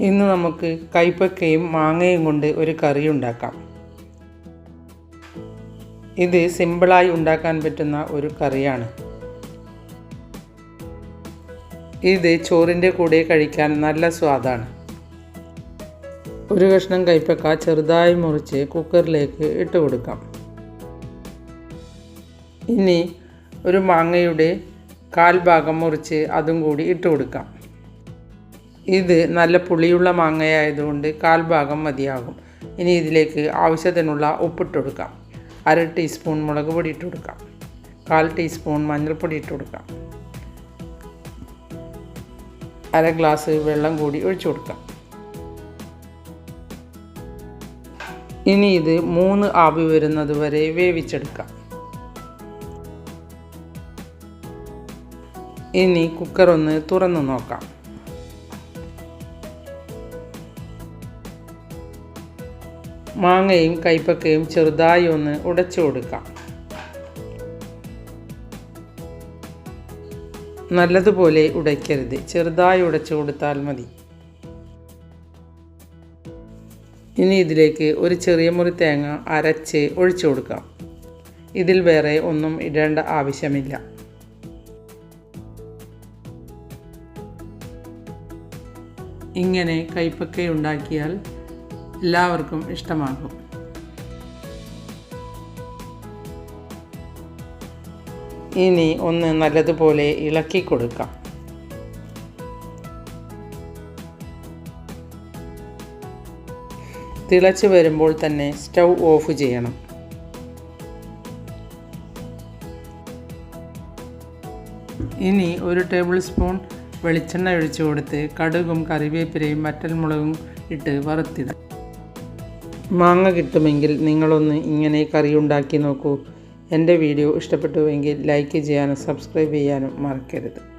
ഇന്ന് നമുക്ക് കൈപ്പക്കയും മാങ്ങയും കൊണ്ട് ഒരു കറി ഉണ്ടാക്കാം. ഇത് സിമ്പിളായി ഉണ്ടാക്കാൻ പറ്റുന്ന ഒരു കറിയാണ്. ഇത് ചോറിന്റെ കൂടെ കഴിക്കാൻ നല്ല സ്വാദാണ്. ഒരു കഷ്ണം കൈപ്പക്ക ചെറുതായി മുറിച്ച് കുക്കറിലേക്ക് ഇട്ട് കൊടുക്കാം. ഇനി ഒരു മാങ്ങയുടെ കാൽ ഭാഗം മുറിച്ച് അതും കൂടി ഇട്ട് കൊടുക്കാം. ഇത് നല്ല പുളിയുള്ള മാങ്ങയായതുകൊണ്ട് കാൽഭാഗം മതിയാകും. ഇനി ഇതിലേക്ക് ആവശ്യത്തിനുള്ള ഉപ്പിട്ട് കൊടുക്കാം അര ടീസ്പൂൺ മുളക് പൊടി ഇട്ട് കൊടുക്കാം കാൽ ടീസ്പൂൺ മഞ്ഞൾപ്പൊടി ഇട്ട് കൊടുക്കാം അര ഗ്ലാസ് വെള്ളം കൂടി ഒഴിച്ചു കൊടുക്കാം ഇനി ഇത് മൂന്ന് ആവി വരുന്നത് വരെ വേവിച്ചെടുക്കാം. ഇനി കുക്കർ ഒന്ന് തുറന്നു നോക്കാം. മാങ്ങയും കൈപ്പക്കയും ചെറുതായി ഒന്ന് ഉടച്ചു കൊടുക്കാം. നല്ലതുപോലെ ഉടയ്ക്കരുത്. ചെറുതായി ഉടച്ചു കൊടുത്താൽ മതി. ഇനി ഇതിലേക്ക് ഒരു ചെറിയ മുറി തേങ്ങ അരച്ച് ഒഴിച്ചു കൊടുക്കാം. ഇതിൽ വേറെ ഒന്നും ഇടേണ്ട ആവശ്യമില്ല. ഇങ്ങനെ കൈപ്പക്ക ഉണ്ടാക്കിയാൽ എല്ലാവർക്കും ഇഷ്ടമാകും. ഇനി ഒന്ന് നല്ലതുപോലെ ഇളക്കി കൊടുക്കാം. തിളച്ച് വരുമ്പോൾ തന്നെ സ്റ്റൗ ഓഫ് ചെയ്യണം. ഇനി ഒരു ടേബിൾ സ്പൂൺ വെളിച്ചെണ്ണ ഒഴിച്ചു കൊടുത്ത് കടുകും കറിവേപ്പിലയും വറ്റൽമുളകും ഇട്ട് വറുത്തിടാം. മാങ്ങ കിട്ടുമെങ്കിൽ നിങ്ങളൊന്ന് ഇങ്ങനെ കറി ഉണ്ടാക്കി നോക്കൂ. എന്റെ വീഡിയോ ഇഷ്ടപ്പെട്ടുവെങ്കിൽ ലൈക്ക് ചെയ്യാനും സബ്സ്ക്രൈബ് ചെയ്യാനും മറക്കരുത്.